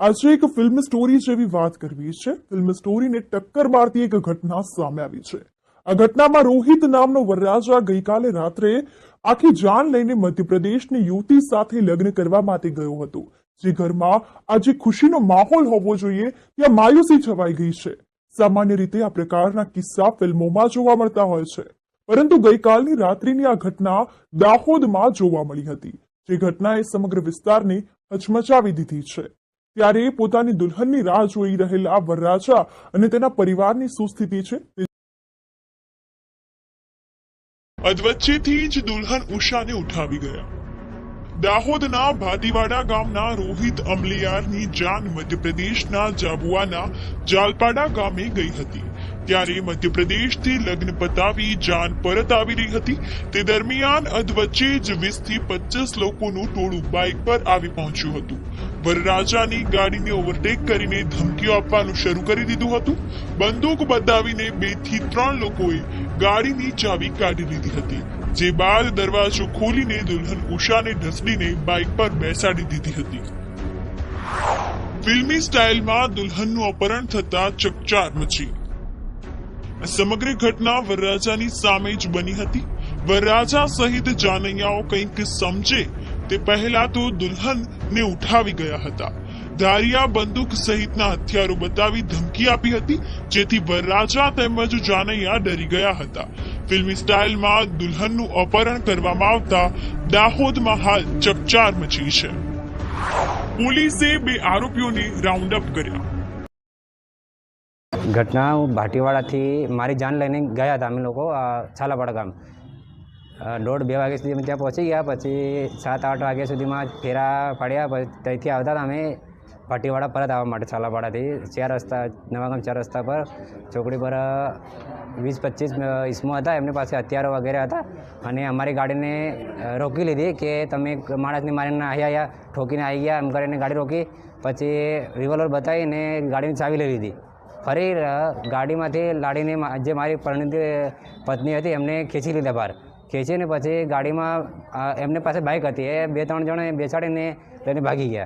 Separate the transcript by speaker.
Speaker 1: આજે એક film story જેવી વાત કરવી છે. ફિલ્મ સ્ટોરીને ટક્કર મારતી એક ઘટના સામે આવી છે. આ ઘટનામાં રોહિત નામનો વરરાજા ગઈકાલે રાત્રે આખી જાન લઈને મધ્યપ્રદેશની યુવતી સાથે લગ્ન કરવા માટે ગયો હતો. જે ઘરમાં આજે ખુશીનો માહોલ હોવો જોઈએ, ત્યાં માયુસી છવાઈ ગઈ છે. સામાન્ય રીતે આ પ્રકારના કિસ્સા ફિલ્મોમાં જોવા મળતા હોય છે. પરંતુ ગઈકાલની રાત્રિની આ ઘટના દાહોદમાં જોવા મળી હતી. જે ઘટનાએ સમગ્ર વિસ્તારને હચમચાવી દીધી છે. ત્યારે પોતાની દુલ્હનની રાહ જોઈ રહેલા વરરાજા અને તેના પરિવારની સુસ્થિતિ છે. અધવચ્ચેથી જ દુલ્હન ઉષાને ઉઠાવી ગયા. દાહોદના ભાતીવાડા ગામના રોહિત અમલિયારની જાન મધ્યપ્રદેશના જાબુઆના જાલપાડા ગામે ગઈ હતી. ત્યારે મધ્યપ્રદેશથી લગ્ન પતાવી જાન પરત આવી રહી હતી. તે દરમિયાન અધવચ્ચે જ વીસથી પચીસ લોકોનું ટોળું બાઇક પર આવી પહોંચ્યું હતું. વરરાજાની ગાડીને ઓવરટેક કરીને ધમકીઓ આપવાનું શરૂ કરી દીધું હતું. બંદૂક બતાવીને બેથી ત્રણ લોકોએ ગાડીની ચાવી કાઢી લીધી હતી. જે બાદ દરવાજો ખોલીને દુલ્હન ઉષાને ઢસડીને બાઇક પર બેસાડી દીધી હતી. ફિલ્મી સ્ટાઇલમાં દુલ્હનનું અપહરણ થતા ચકચાર મચી. સમગ્ર ઘટના વરરાજાની સામે જ બની હતી. વરરાજા સહિત જાનૈયાઓ કંઈક સમજે તે પહેલા તો દુલ્હનને ઉઠાવી ગયા હતા. ધારિયા બંદૂક સહિતના હથિયારો બતાવી ધમકી આપી હતી, જેથી વરરાજા તેમજ જાનૈયા ડરી ગયા હતા. ફિલ્મી સ્ટાઇલમાં દુલ્હનનું અપહરણ કરવામાં આવતા દાહોદમાં હાલ ચકચાર મચી છે. પોલીસે બે આરોપીઓને રાઉન્ડ અપ કર્યા.
Speaker 2: ઘટના હું ભાટીવાડાથી મારી જાન લઈને ગયા હતા અમે લોકો છાલાપાડા ગામ. દોઢ બે વાગ્યા સુધી અમે ત્યાં પહોંચી ગયા, પછી સાત આઠ વાગ્યા સુધીમાં ફેરા પાડ્યા, પછી ત્યાંથી આવતા હતા અમે ભાટીવાડા પરત આવવા માટે છાલાપાડાથી ચાર રસ્તા, નવાગામ ચાર રસ્તા પર, ચોકડી પર વીસ પચીસ ઈસમો હતા, એમની પાસે હથિયારો વગેરે હતા. અને અમારી ગાડીને રોકી લીધી કે તમે માણસની મારીને અહીંયા આવ્યા ઠોકીને આવી ગયા, એમ કરીને ગાડી રોકી, પછી રિવોલ્વર બતાવીને ગાડીની ચાવી લઈ લીધી. ફરી ગાડીમાંથી લાડીને જે મારી પરિણીત પત્ની હતી, એમને ખેંચી લીધા બહાર. ખેંચીને પછી ગાડીમાં એમની પાસે બાઇક હતી. એ બે ત્રણ જણે બેસાડીને તેને ભાગી ગયા.